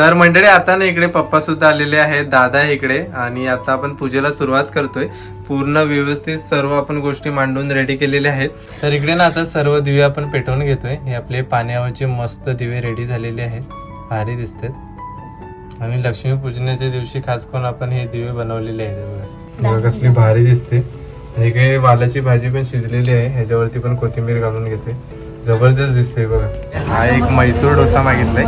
तर मंडळी आता ना इकडे पप्पा सुद्धा आलेले आहेत दादा इकडे. आणि आता आपण पूजेला सुरुवात करतोय. पूर्ण व्यवस्थित सर्व आपण गोष्टी मांडून रेडी केलेल्या आहेत. तर इकडे ना आता सर्व दिवे आपण पेटवून घेतोय. हे आपले पाण्यावरचे मस्त दिवे रेडी झालेले आहेत. भारी दिसतात. आणि लक्ष्मी पूजनाच्या दिवशी खास करून आपण हे दिवे बनवलेले आहेत. बघा कसली भारी दिसते. आणि इकडे वालाची भाजी पण शिजलेली आहे. ह्याच्यावरती पण कोथिंबीर घालून घेते जबरदस्त दिसते बघा. हा एक मैसूर डोसा मागितलाय.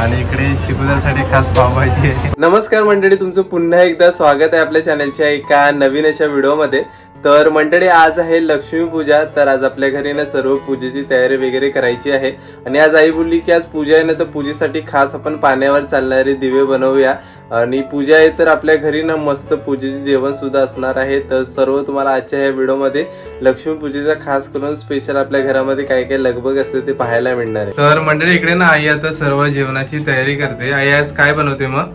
आणि इकडे शिकुदासाठी खास पावभाजी आहे. नमस्कार मंडळी तुमचं पुन्हा एकदा स्वागत आहे आपल्या चॅनलच्या एका नवीन अशा व्हिडिओमध्ये तर मंडळी आज आहे लक्ष्मी पूजा. तर आज आपल्या घरी ना सर्व पूजेची तयारी वगैरे करायची आहे. आणि आज आई बोलली की आज पूजा आहे ना तर पूजेसाठी खास आपण पाण्यावर चालणारे दिवे बनवूया. आणि पूजा आहे तर आपल्या घरी ना मस्त पूजेचे जेवण सुद्धा असणार आहे. तर सर्व तुम्हाला आजच्या या व्हिडिओमध्ये लक्ष्मी पूजेचा खास करून स्पेशल आपल्या घरामध्ये काय काय लगबग असते ते पाहायला मिळणार आहे. तर मंडळी इकडे ना आई आता सर्व जेवणाची तयारी करते. आई आज काय बनवते मग?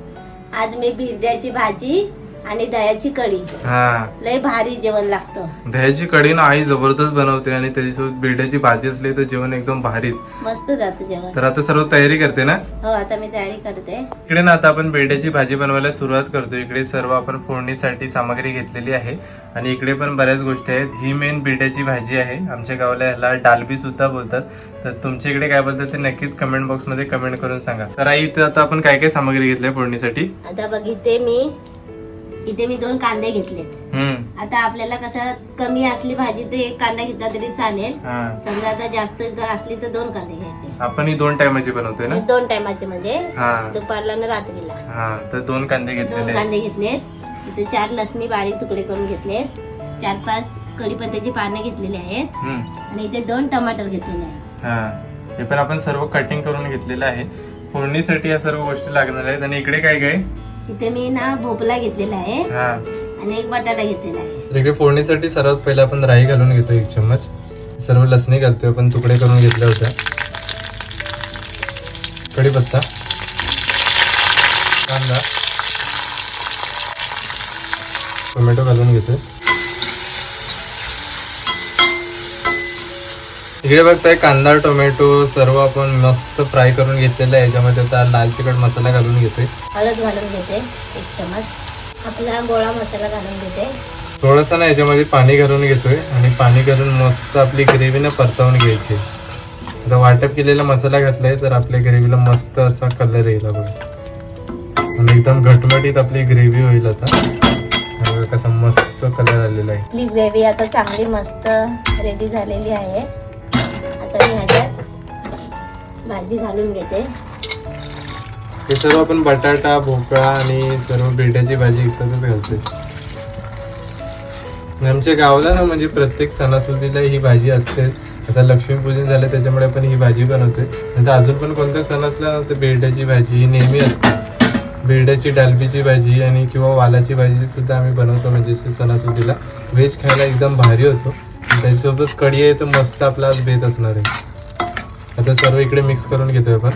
आज मी भिरड्याची भाजी आणि दह्याची कढी. हा. लय भारी जेवण लागतं. दह्याची कढी ना आई जबरदस्त बनवते आणि त्याच्यासोबत बिरड्याची भाजी असली तर जेवण एकदम भारीच. मस्त जातं जेवण. तर आता सर्व तयारी करते ना? हो आता मी तयारी करते. इकडे ना आता आपण बेड्याची भाजी बनवायला सुरुवात करतो. इकडे सर्व आपण फोडणीसाठी सामग्री घेतलेली आहे. आणि इकडे पण बऱ्याच गोष्टी आहेत. ही मेन बेड्याची भाजी आहे. आमच्या गावाला ह्याला डालबी सुद्धा बोलतात. तर तुमच्या इकडे काय बोलतात ते नक्कीच कमेंट बॉक्समध्ये कमेंट करून सांगा. तर आई इथं आता आपण काय काय सामग्री घेतल्या फोडणीसाठी? आता बघ इथे मी. इथे मी दोन कांदे घेतलेत. हम्म. आता आपल्याला कसं कमी असली भाजी तर एक कांदा घेतला तरी चालेल. हा. समजा आता जास्त ग- असली तर दोन कांदे घ्यायचे. आपण ही दोन टायमाची बनवतोय ना? दोन टायमाचे म्हणजे हा. दुपारला न रात्रीला. हा तर दोन कांदे दोन घेतलेले आहेत. कांदे घेतलेत. इथे चार लसणी बारीक तुकडे करून घेतलेत. चार पाच कढीपत्त्याची पाने घेतलेली आहेत. हम्म. आणि इथे दोन टमाटर घेतलेले आहेत. हा. हे पण आपण सर्व कटिंग करून घेतलेलं आहे. फोडणीसाठी या सर्व गोष्टी लागणार आहेत. आणि इकडे काय काय इथे मी ना भोपळा घेतलेला आहे. हा. आणि एक बटाटा घेतलेला आहे. इकडे फोडणीसाठी सर्वात पहिला आपण राई घालून घेतो एक चम्मच. सर्व लसणी घालतोय आपण तुकडे करून घेतल्या होत्या. कढीपत्ता. कांदा. टोमॅटो घालून घेतोय. इकडे बघताय कांदा टोमॅटो सर्व आपण मस्त फ्राय करून घेतलेलं आहे. याच्यामध्ये आता लाल तिखट मसाला घालून घेतोय. हळद घालून घेते एक चमच आपला गोळा मसाला घालून घेते. थोडंसं ना याच्यामध्ये पाणी घालून घेतोय आणि पाणी घालून मस्त आपली ग्रेव्ही ना परतावून घ्यायची. आता वाटप केलेला मसाला घातलाय तर आपल्या ग्रेव्हीला मस्त असा कलर येईल बघा. आणि एकदम घटमटीत आपली ग्रेव्ही होईल आता. कसा मस्त कलर आलेला आहे. आपली ग्रेव्ही आता चांगली मस्त रेडी झालेली आहे. भाजी घालून घेते. हे सर्व आपण बटाटा भोपळा आणि सर्व बेटाची भाजी एकसाथच घालतो आमच्या गावाला ना म्हणजे प्रत्येक सणासुदीला ही भाजी असते. आता लक्ष्मीपूजन झालं त्याच्यामुळे आपण ही भाजी बनवते नंतर अजून पण कोणता सण असला ना तर बेरड्याची भाजी ही नेहमी असते. बेरड्याची डालबीची भाजी आणि किंवा वालाची भाजी सुद्धा आम्ही बनवतो म्हणजे सणासुदीला. व्हेज खायला एकदम भारी होतो. त्याच्यासोबत कढी आहे तर मस्त आपला आज बेत असणार आहे. आता सर्व इकडे मिक्स करून घेतोय आपण.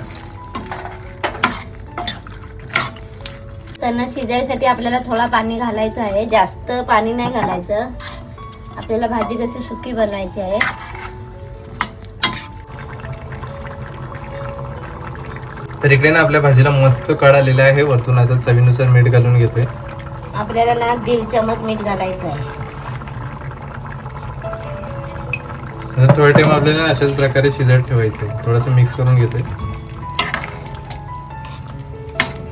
त्यांना शिजायसाठी आपल्याला थोडा पाणी घालायचं आहे. जास्त पाणी नाही घालायचं. आपल्याला भाजी कशी सुकी बनवायची आहे. तर इकडे ना आपल्या भाजीला मस्त कड आलेला आहे. वरतून आता चवीनुसार मीठ घालून घेतोय. आपल्याला ना दीड चमच मीठ घालायचं आहे. आता थोडा टाइम आपल्याला अशाच प्रकारे शिजत ठेवायचंय. थोडस मिक्स करून घेतोय.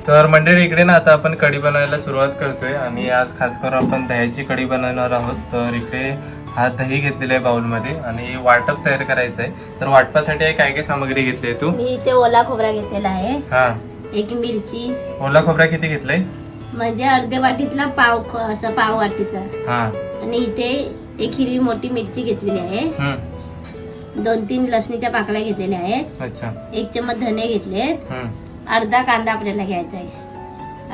तर मंडळी इकडे ना आता आपण कढी बनवायला सुरुवात करतोय आणि आज खास करून आपण दह्याची कढी बनवणार आहोत. तर इकडे हा दही घेतलेला आहे बाउलमध्ये आणि वाटप तयार करायचं आहे तर वाटपासाठी आहे काय काय सामग्री घेतली आहे तू? मी इथे ओला खोबरा घेतलेला आहे. हा. एक मिरची. ओला खोबरा किती घेतलाय? म्हणजे अर्ध्या वाटीतला पाव असं पाव वाटीचा. हा. आणि इथे एक हिरवी मोठी मिरची घेतलेली आहे. दोन तीन लसणीच्या पाकळ्या घेतलेल्या आहेत. अच्छा. एक चमच धने घेतले हम्म अर्धा कांदा आपल्याला घ्यायचा आहे.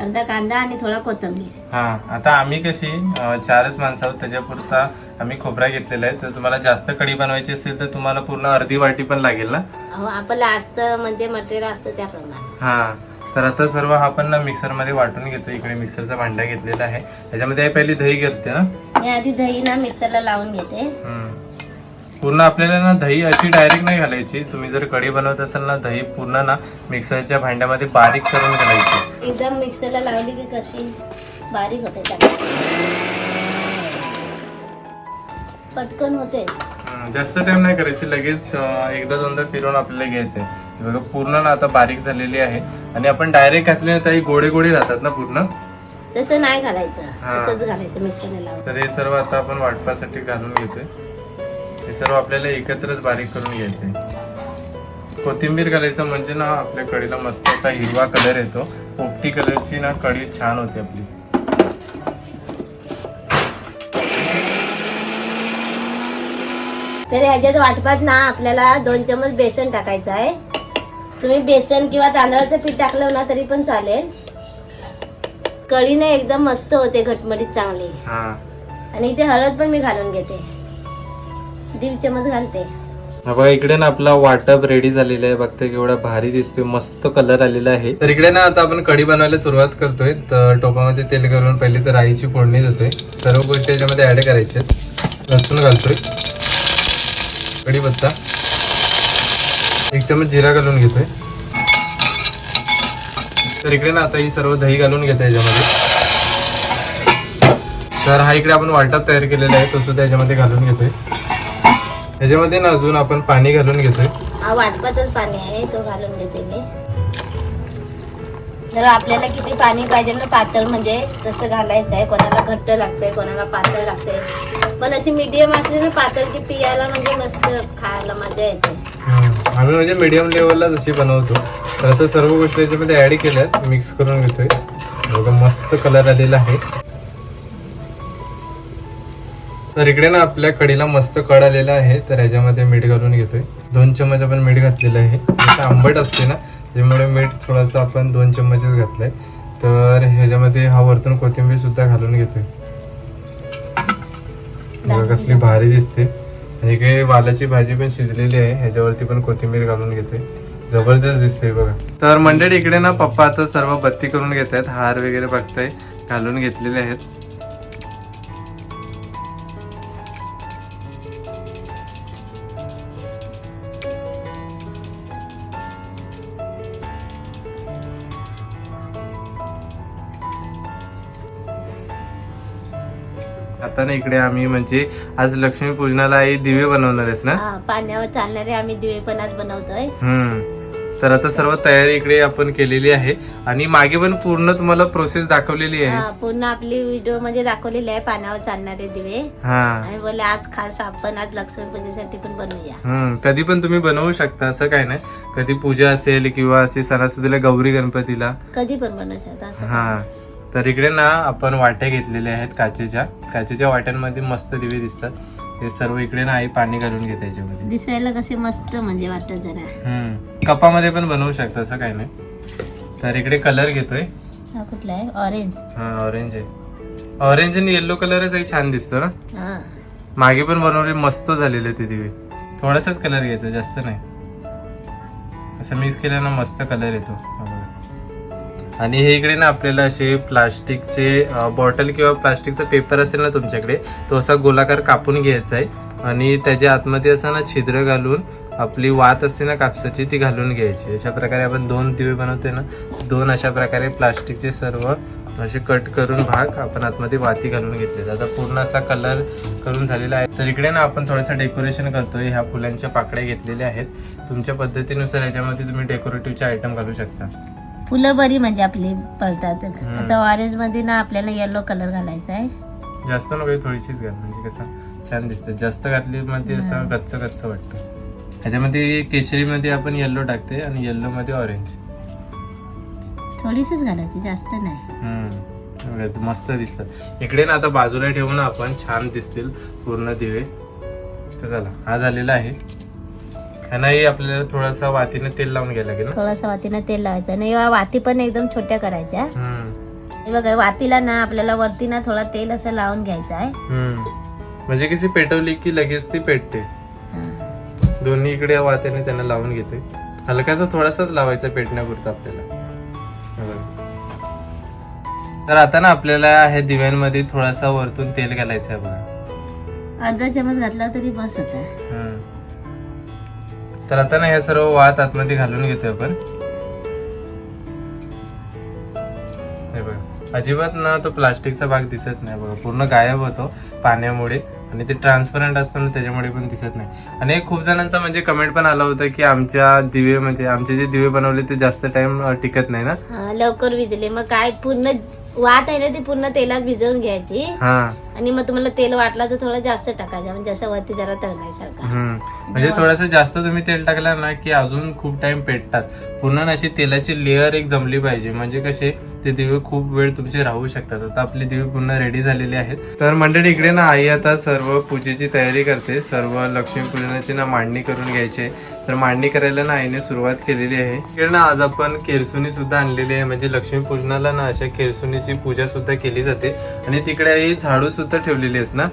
अर्धा कांदा आणि थोडा कोथिंबीर. हा आता आम्ही कशी अं, चारच माणसं आहोत त्याच्यापुरता आम्ही खोबरा घेतलेला आहे तर तुम्हाला जास्त कढी बनवायची असेल तर तुम्हाला पूर्ण अर्धी वाटी पण लागेल ना? अहो, आपलं असतं म्हणजे मटेरियल असतं त्याप्रमाणे. हा तर आता सर्व हा पण ना मिक्सरमध्ये वाटून घेतो इकडे मिक्सरचा भांडा घेतलेला आहे. त्याच्यामध्ये आई पहिली दही घेते ना? मी आधी दही ना मिक्सरला लावून घेते. पूर्ण आपल्याला ना दही अशी डायरेक्ट नाही घालायची. तुम्ही जर कढी बनवत असाल ना दही पूर्ण ना मिक्सरच्या भांड्यामध्ये बारीक करून घालायची. एकदम मिक्सरला लावली की कशी बारीक होते. पटकन होते. जास्त टाइम नाही करायची. लगेच एकदा दोनदा फिरवून आपल्याला घ्यायचंय. बघा पूर्ण ना आता बारीक झालेली आहे. आणि आपण डायरेक्ट घातली ना तरी गोडे गोडे राहतात ना पूर्ण? तसं नाही घालायचं. तसंच घालायचं मिक्सरला लावून. तर हे सर्व आता आपण वाटपासाठी घालून घेतोय. हे सर्व आपल्याला एकत्रच बारीक करून घ्यायचंय कोथिंबीर घालायचं म्हणजे ना आपल्या कढीला मस्त असा हिरवा कलर येतो. पोपटी कलरची ना कढी छान होते आपली. तर ह्याच्यात वाटपात ना आपल्याला दोन चमच बेसन टाकायचं आहे. तुम्ही बेसन किंवा तांदळाचं पीठ टाकलं ना तरी पण चालेल. कढीने एकदम मस्त होते घटमडीत चांगली. आणि इथे हळद पण मी घालून घेते. दीड चमच घालते. हा बघा इकडे ना आपला वाटप रेडी झालेला आहे. बघता केवढा भारी दिसतोय. मस्त कलर आलेला आहे. तर इकडे ना आता आपण कढी बनवायला सुरुवात करतोय. तर टोपामध्ये तेल करून पहिले तर राईची फोडणी देतोय. सर्व गोष्टी याच्यामध्ये ऍड करायच्या लसूण घालतोय. कढीपत्ता एक चमच जिरा घालून घेतोय. तर इकडे ना आता ही सर्व दही घालून घेतोय याच्यामध्ये. तर हा इकडे आपण वाटप तयार केलेला आहे. तो सुद्धा याच्यामध्ये घालून घेतोय. ह्याच्यामध्ये ना अजून आपण पाणी घालून घेतोय. हा वाटपातच पाणी आहे तो घालून घेते मी. जर आपल्याला किती पाणी पाहिजे ना पातळ म्हणजे तसं घालायचं आहे. कोणाला घट्ट लागतंय कोणाला पातळ लागतंय. पण अशी मीडियम असली ना पातळ की पियाला म्हणजे मस्त खायला मजा येते. आम्ही म्हणजे मीडियम लेवलला जशी बनवतो. तर आता सर्व गोष्टी याच्यामध्ये ऍड केल्यात मिक्स करून घेतोय. बघा मस्त कलर आलेला आहे. तर इकडे ना आपल्या कढीला मस्त कड आलेला आहे तर ह्याच्यामध्ये मीठ घालून घेतोय. दोन चम्मच आपण मीठ घातलेलं आहे. जसं आंबट असते ना त्यामुळे मीठ थोडंसं आपण दोन चम्मचच घातलंय. तर ह्याच्यामध्ये हा वरतून कोथिंबीर सुद्धा घालून घेतोय. बघा कसली भारी दिसते. आणि इकडे वालाची भाजी पण शिजलेली आहे ह्याच्यावरती पण कोथिंबीर घालून घेते जबरदस्त दिसते बघा. तर मंडळी इकडे ना पप्पा आता सर्व बत्ती करून घेत आहेत हार वगैरे बघताय घालून घेतलेले आहेत. ना इकडे आम्ही म्हणजे आज लक्ष्मी पूजनाला आई दिवे बनवणार आहेस ना? हा पाण्यावर चालणारे आम्ही दिवे पण आज बनवतोय. हम्म. तर आता सर्व तयारी इकडे आपण केलेली आहे आणि मागे पण पूर्ण तुम्हाला प्रोसेस दाखवलेली आहे. हा पूर्ण आपली व्हिडिओमध्ये दाखवलेली आहे पाण्यावर चालणारे दिवे. हा. आणि बोले आज खास आपण आज लक्ष्मी पूजेसाठी पण बनवूया. हम्म. कधी पण तुम्ही बनवू शकता असं काय नाही. कधी पूजा असेल किंवा असे सणासुदीला गौरी गणपतीला. कधी पण बनवू शकता असं हा. तर इकडे ना आपण वाट्या घेतलेल्या आहेत काचेच्या. काचेच्या वाट्यांमध्ये मस्त दिवे दिसतात. हे सर्व इकडे ना आई पाणी घालून घेते याच्यामध्ये. दिसायला कसे मस्त म्हणजे वाटत जरा. हम्म. कपामध्ये पण बनवू शकता असं काय नाही. तर इकडे कलर घेतोय. हा कुठला आहे? ऑरेंज हा ऑरेंज आहे. ऑरेंज आणि येल्लो कलरच छान दिसतो ना. हा. मागे पण बनवले मस्त झालेले ते दिवे. थोडासाच कलर घ्यायचा जास्त नाही. असं मिक्स केल्यानं मस्त कलर येतो. आणि हे इकडे ना आपल्याला असे प्लास्टिकचे बॉटल किंवा प्लास्टिकचा पेपर असेल ना तुमच्याकडे तो असा गोलाकार कापून घ्यायचा आहे. आणि त्याच्या आतमध्ये असं ना छिद्र घालून आपली वात असते ना कापसाची ती घालून घ्यायची. अशा प्रकारे आपण दोन दिवे बनवतोय ना दोन अशा प्रकारे प्लास्टिकचे सर्व असे कट करून भाग आपण आतमध्ये वाती घालून घेतले आता पूर्ण असा कलर करून झालेला आहे. तर इकडे ना आपण थोडंसं डेकोरेशन करतोय. ह्या फुलांच्या पाकळ्या घेतलेल्या आहेत. तुमच्या पद्धतीनुसार याच्यामध्ये तुम्ही डेकोरेटिव्हचे आयटम घालू शकता. फुलं बरी म्हणजे आपली पळतात. हम्म. आता ऑरेंजमध्ये ना आपल्याला येलो कलर घालायचा आहे. जास्त नको थोडीशीच घाल म्हणजे कसं छान दिसतं. जास्त घातली मध्ये असं गच्च गच्च वाटतं. ह्याच्यामध्ये केशरीमध्ये आपण येल्लो टाकते आणि येल्लो मध्ये ऑरेंज थोडीशीच घालायची जास्त नाही. हम्म. बघा, मस्त दिसतात. इकडे ना आता बाजूला ठेवून ना आपण छान दिसतील पूर्ण दिवे. तर चला हा झालेला आहे. ह्यांनाही आपल्याला थोडासा वातीने तेल लावून घ्यायला लागेल ना? थोडासा वातीनं तेल लावायचं. आणि या वाती पण एकदम छोट्या करायच्या. हम्म. हे बघा वातीला ना आपल्याला वरती ना थोडा तेल असं लावून घ्यायचं आहे. हम्म. म्हणजे कशी पेटवली की लगेच ती पेटते? हा. दोन्ही इकडे वात्याने त्यांना लावून घेते हलकासा थोडासाच लावायचा पेटण्यापुरता आपल्याला. हे बघा. तर आता ना आपल्याला ह्या दिव्यांमध्ये थोडासा वरतून तेल घालायचं आहे बघा. अर्धा चमच घातला तरी बस होता हम्म. तर आता ना या सर्व वात आतमध्ये घालून घेतोय आपण. हे बघा. अजिबात ना तो प्लास्टिकचा भाग दिसत नाही बघा. पूर्ण गायब होतो पाण्यामुळे. आणि ते ट्रान्सपरंट असतो ना त्याच्यामुळे पण दिसत नाही. आणि खूप जणांचा म्हणजे कमेंट पण आला होता की आमच्या दिवे म्हणजे आमचे जे दिवे बनवले ते जास्त टाइम टिकत नाही ना. लवकर विजले. मग काय पूर्ण वात आहे ना ती पूर्ण तेलात भिजवून घ्यायची. हा. आणि मग तुम्हाला तेल वाटला तर थोडं जास्त टाकायचं. म्हणजे असं वरती जरा तळण्यासारखा. हम्म. म्हणजे थोडस जास्त तुम्ही तेल टाकलं ना की अजून खूप टाइम पेटतात. पूर्ण ना अशी तेलाची लेअर एक जमली पाहिजे. म्हणजे कसे ते दिवे खूप वेळ तुमचे राहू शकतात. आता आपले दिवे पूर्ण रेडी झालेले आहेत. तर मंडळी इकडे ना आई आता सर्व पूजेची तयारी करते. सर्व लक्ष्मीपूजनाची ना मांडणी करून घ्यायची. तर मांडणी करायला ना आईने सुरुवात केलेली आहे. इकडे ना आज आपण केरसुनी सुद्धा आणलेली आहे. म्हणजे लक्ष्मीपूजनाला ना अशा केरसुनीची पूजा सुद्धा केली जाते. आणि तिकडे आई झाडू सुद्धा ठेवलेली आहेस ना?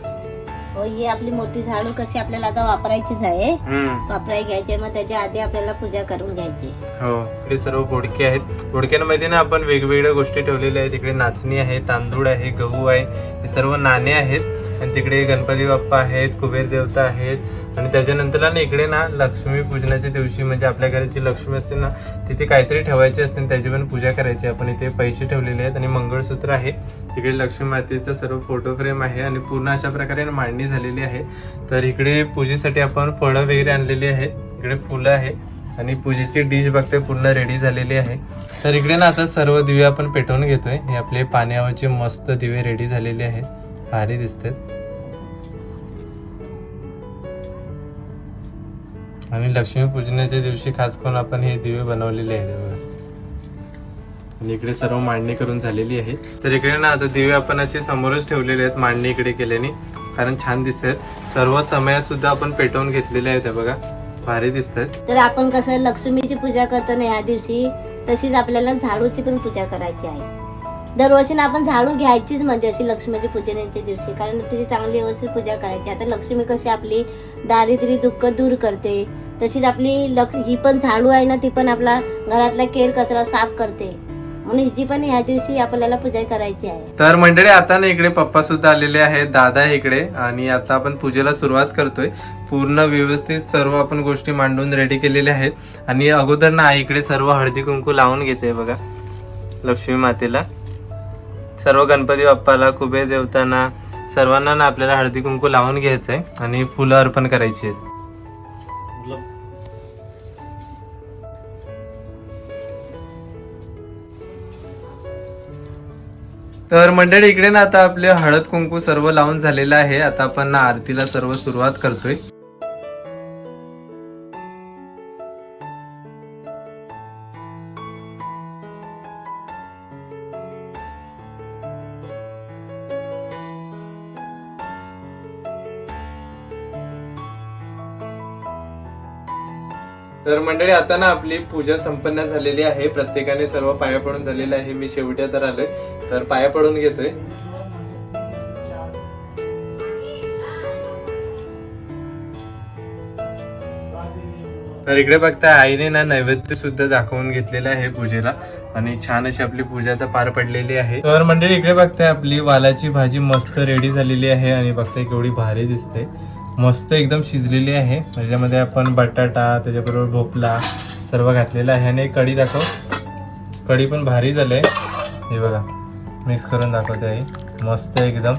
हो ही आपली मोठी झाडू कशी आपल्याला आता वापरायचीच आहे. हम्म. वापराय घ्यायची मग त्याच्या आधी आपल्याला पूजा करून घ्यायची. हो. इकडे सर्व बोडके आहेत. बोडक्यांमध्ये ना आपण वेगवेगळ्या गोष्टी ठेवलेल्या आहेत. इकडे नाचणी आहे तांदूळ आहे गहू आहे. हे सर्व नाणे आहेत. आणि तिकडे गणपती बाप्पा आहेत कुबेर देवता आहेत. आणि त्याच्यानंतरला ना इकडे ना लक्ष्मी पूजनाच्या दिवशी म्हणजे आपल्या घराची लक्ष्मी असते ना तिथे काहीतरी ठेवायची असते त्याची पण पूजा करायची. आपण इथे पैसे ठेवलेले आहेत आणि मंगळसूत्र आहे. तिकडे लक्ष्मी मातेचा सर्व फोटो फ्रेम आहे आणि पूर्ण अशा प्रकारे ना मांडणी झालेली आहे. तर इकडे पूजेसाठी आपण फळं वगैरे आणलेली आहेत. इकडे फुलं आहे आणि पूजेची डिश बघते पूर्ण रेडी झालेली आहे. तर इकडे ना आता सर्व दिवे आपण पेटवून घेतोय. हे आपले पाण्यावरचे मस्त दिवे रेडी झालेले आहेत. भारी दिसतात आणि लक्ष्मी पूजनाच्या दिवशी खास करून आपण हे दिवे बनवलेले आहेत आणि इकडे सर्व मांडणी करून झालेली आहे. तर इकडे ना आता दिवे आपण असे समोरच ठेवलेले आहेत मांडणी इकडे केल्याने. कारण छान दिसतात. सर्व समय सुद्धा आपण पेटवून घेतलेले आहेत बघा. भारी दिसतात. तर आपण कसं लक्ष्मीची पूजा करतो ना या दिवशी तशीच आपल्याला झाडूची पण पूजा करायची आहे. दरवर्षी ना आपण झाडू घ्यायचीच म्हणजे अशी लक्ष्मीची पूजनाच्या दिवशी. कारण तिची चांगली व्यवस्थित पूजा करायची. आता लक्ष्मी कशी आपली दारिद्र्य दुःख दूर करते. तशीच आपली लक्ष ही पण झाडू आहे ना ती पण आपला घरातला केर कचरा साफ करते. म्हणून हिची पण ह्या दिवशी आपल्याला पूजा करायची आहे. तर मंडळी आता ना इकडे पप्पा सुद्धा आलेले आहेत दादा इकडे. आणि आता आपण पूजेला सुरुवात करतोय. पूर्ण व्यवस्थित सर्व आपण गोष्टी मांडून रेडी केलेल्या आहेत. आणि अगोदर ना आई इकडे सर्व हळदी कुंकू लावून घेते बघा. लक्ष्मी मातेला. सर्व गणपती बाप्पाला कुबेर देवतांना सर्वांना ना आपल्याला हळदी कुंकू लावून आहे आणि फुलं अर्पण करायची आहेत. तर मंडळी इकडे ना आता आपले हळद कुंकू सर्व लावून झालेलं आहे. आता आपण ना आरतीला सर्व सुरुवात करतोय. तर मंडळी आता ना आपली पूजा संपन्न झालेली आहे. प्रत्येकाने सर्व पाया पडून झालेलं आहे. मी शेवटी तर आलोय तर पाया पडून घेतोय. तर इकडे बघता आईने ना नैवेद्य सुद्धा दाखवून घेतलेलं आहे पूजेला. आणि छान अशी आपली पूजा आता पार पडलेली आहे. तर मंडळी इकडे बघताय आपली वालाची भाजी मस्त रेडी झालेली आहे. आणि बघताय केवढी भारी दिसते. मस्त एकदम शिजलेली आहे. त्याच्यामध्ये आपण बटाटा त्याच्याबरोबर भोपला सर्व घातलेला आहे. आणि कढी दाखव. कढी पण भारी झालं आहे हे बघा मिक्स करून दाखवते आहे मस्त एकदम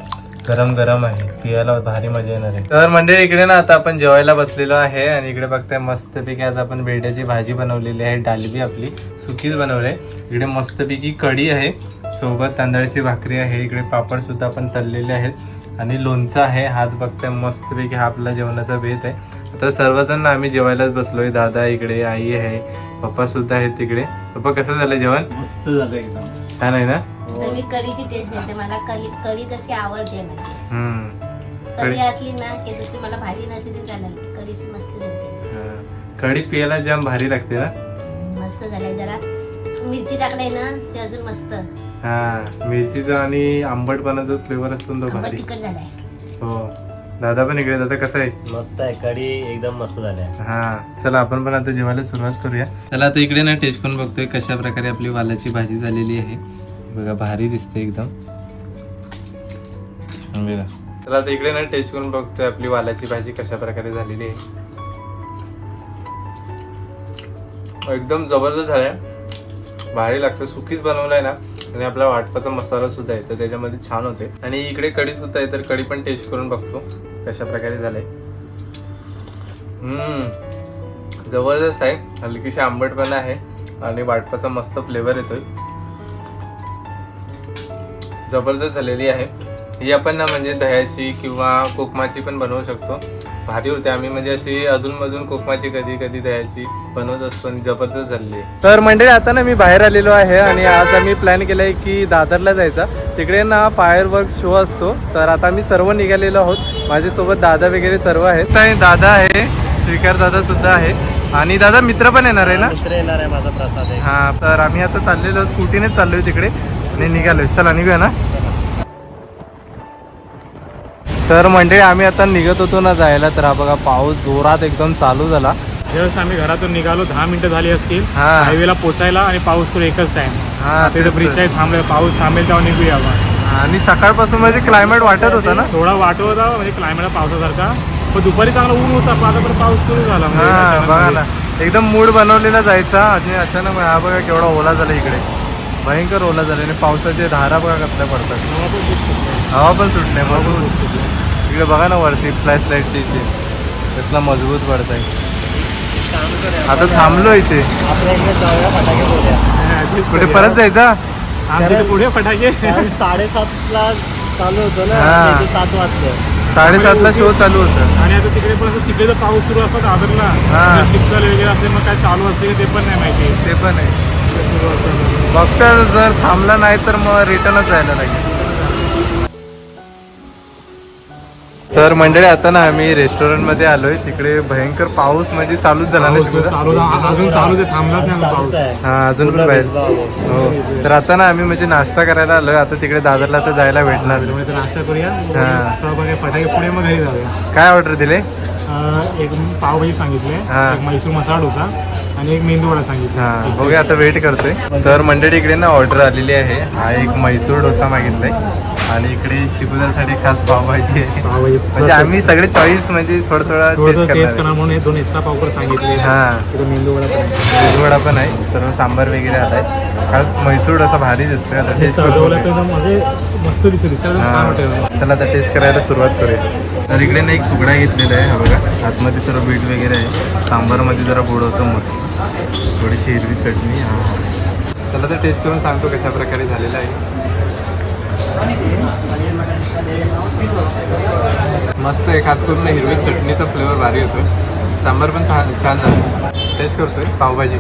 गरम गरम आहे. पियाला भारी मजा येणार आहे. तर मंडळी इकडे ना आता आपण जेवायला बसलेलो आहे. आणि इकडे बघताय मस्तपैकी आज आपण बेड्याची भाजी बनवलेली आहे. डालबी आपली सुकीच बनवली आहे इकडे मस्तपैकी कढी आहे. सोबत तांदळाची भाकरी आहे. इकडे पापड सुद्धा आपण तळलेले आहेत. आणि लोणचं आहे हाच बघताय मस्तपैकी हा आपला जेवणाचा बेत आहे. आता सर्वजण आम्ही जेवायलाच बसलोय. दादा इकडे आई आहे पप्पा सुद्धा आहेत तिकडे. पप्पा कसं झालं जेवण? मस्त झालं एकदम. छान आहे ना? तर मी कढीची टेस्ट देते. मला कढी कढी कशी आवडते हम्म. कढी असली ना की जशी मला भाजी नसली तरी चालेल. कढीची मस्त झाली हा. कढी पियाला जाम भारी लागते ना? मस्त झालंय. जरा मिरची टाकलाय ना ते अजून मस्त. हा मिरचीचा आणि आंबटपणा जो फ्लेवर असतो ना तो भारी. तिखट झालाय. हो. दादा पण इकडे दादा कसं आहे? मस्त आहे कढी एकदम मस्त झाल्या हा चला आपण पण आता जेवायला सुरुवात करूया. चला आता इकडे ना टेस्ट करून बघतोय कशा प्रकारे आपली वालाची भाजी झालेली आहे. बघा भारी दिसते एकदम. बघा. तर आता इकडे ना टेस्ट करून बघतोय आपली वालाची भाजी कशा प्रकारे झालेली आहे. एकदम जबरदस्त झालाय. भारी लागतं सुकीच बनवलाय ना. आणि आपला वाटपाचा मसाला सुद्धा आहे तर त्याच्यामध्ये छान होते आणि इकडे कढी सुद्धा आहे तर कढी पण टेस्ट करून बघतो. कशा प्रकारे झालंय. हम्म. जबरदस्त आहे. हलकीशी आंबटपणा आहे. आणि वाटपाचा मस्त फ्लेवर येतोय. जबरदस्त झालेली आहे. ही आपण ना म्हणजे दह्याची किंवा कोकमाची पण बनवू शकतो. भारी होते. आम्ही म्हणजे अशी अधूनमधून कोकमाची कधी कधी दह्याची बनवत असतो आणि जबरदस्त झालेली आहे. तर मंडळी आता ना मी बाहेर आलेलो आहे आणि आज आम्ही प्लॅन केलाय की दादरला जायचा. तिकडे ना फायर वर्क शो असतो. तर आता आम्ही सर्व निघालेलो आहोत. माझ्यासोबत दादा वगैरे सर्व आहेत. आणि दादा आहे. श्रीकार दादा सुद्धा आहे. आणि दादा मित्र पण येणार आहे ना? मित्र येणार आहे माझा प्रसाद आहे. हा तर आम्ही आता चाललेलो स्कूटीनेच चाललोय तिकडे. आणि निघालोय. चला निघूया ना? तर म्हणजे आम्ही आता निघत होतो ना जायला. तर हा बघा पाऊस जोरात एकदम चालू झाला. ज्यावेळेस आम्ही घरातून निघालो दहा मिनिटं झाली असतील. हा. हायवेला पोचायला आणि पाऊस सुरू एकच टाइम हा तिथे ब्रिज तर. आहे थांबले पाऊस थांबेल तेव्हा निघूया आणि सकाळपासून म्हणजे क्लायमेट वाटत होतं ना? थोडा वाटत होता म्हणजे क्लायमेट पावसासारखा. पण दुपारी चांगला ऊन होता पण आता पण पाऊस सुरू झाला. म्हणजे हा बघा मध्ये. ना. एकदम मूड बनवलेला जायचा. आणि अचानक हा बघा केवढा ओला झाला इकडे. भयंकर ओला झाला. आणि पावसाचे धारा बघा कसल्या पडतात. हवा पण सुटली. हवा पण मग इकडे बघा ना वरती फ्लॅश लाईटची इथे कसला मजबूत पडत आहे. आता थांबलो इथे. हा, कुठे करूया. परत जायचा? आमच्या पुढे फटाके. कारण साडेसातला चालू होतो ना हा. त्याचे सात वाजले. साडेसातला शो चालू होतं. आणि आता तिकडे पण तिकडे जर पाऊस सुरू असतो दादरला हा. चिखल वगैरे असेल मग काय चालू असेल ते पण नाही माहिती. ते पण आहे. फक्त जर थांबला नाही तर मग रिटर्नच जायला लागेल. तर मंडळी आता ना आम्ही रेस्टॉरंटमध्ये आलोय. तिकडे भयंकर पाऊस म्हणजे चालूच झाला ना अजून चालू पाऊस. हा अजून पण बाहेर. हो. तर आता ना आम्ही म्हणजे नाश्ता करायला आलोय आता तिकडे दादरला तर जायला भेटणार. नाश्ता करूया. हा. फटाके पुढे मग घरी जाऊया. काय ऑर्डर दिले? एक पावभाजी सांगितले. हा. म्हैसूर मसाला डोसा आणि एक मेंदू वडा सांगितला. हा. बघूया आता वेट करतोय. तर मंडळी इकडे ना ऑर्डर आलेली आहे. हा एक म्हैसूर डोसा मागितलाय. आणि इकडे शिकुदासाठी खास पावभाजी आहे. म्हणजे आम्ही सगळे चॉईस म्हणजे थोडं थोडं टेस्ट करणार. म्हणून हे दोन एक्स्ट्रा पावकर सांगितले. हा. मेंदू वडा पण आहे. वेजवडा पण आहे. सर्व सांबार वगैरे आलाय खास म्हैसूर डोसा भारी दिसतोय आता. टेस्ट म्हणजे मस्त दिसतो चला आता टेस्ट करायला सुरुवात करूया. तर इकडे ना एक तुकडा घेतलेला आहे हा बघा. आतमध्ये सर्व बीट वगैरे आहे. सांबारमध्ये जरा गोड होतं मस्त. थोडीशी हिरवी चटणी हा. चला तर टेस्ट करून सांगतो कशा प्रकारे झालेला आहे. मस्त आहे खास करून हिरवी चटणीचा फ्लेवर भारी होतो सांबार पण छान छान झालं. टेस्ट करतोय. पावभाजी.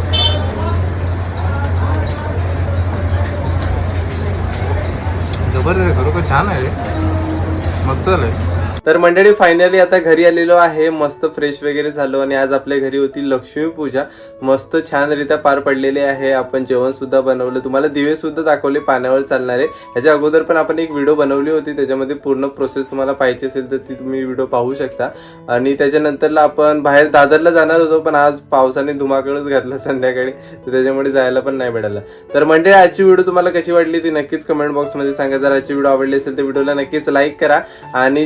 जबरदस्त आहे, खरोखर छान आहे. मस्त झालं आहे तर मंडळी फायनली आता घरी आलेलो आहे. मस्त फ्रेश वगैरे झालो आणि आज आपल्या घरी होती लक्ष्मी पूजा. मस्त छानरित्या पार पडलेली आहे. आपण जेवण सुद्धा बनवलं. तुम्हाला दिवे सुद्धा दाखवले पाण्यावर चालणारे. ह्याच्या अगोदर पण आपण एक व्हिडिओ बनवली होती. त्याच्यामध्ये पूर्ण प्रोसेस तुम्हाला पाहिजे असेल तर ती तुम्ही व्हिडिओ पाहू शकता. आणि त्याच्यानंतरला आपण बाहेर दादरला जाणार होतो पण आज पावसाने धुमाकडच घातला संध्याकाळी. तर त्याच्यामुळे जायला पण नाही मिळालं. तर मंडळी आजची व्हिडिओ तुम्हाला कशी वाटली ती नक्कीच कमेंट बॉक्समध्ये सांगा. जर आजची व्हिडिओ आवडली असेल तर व्हिडिओला नक्कीच लाईक करा. आणि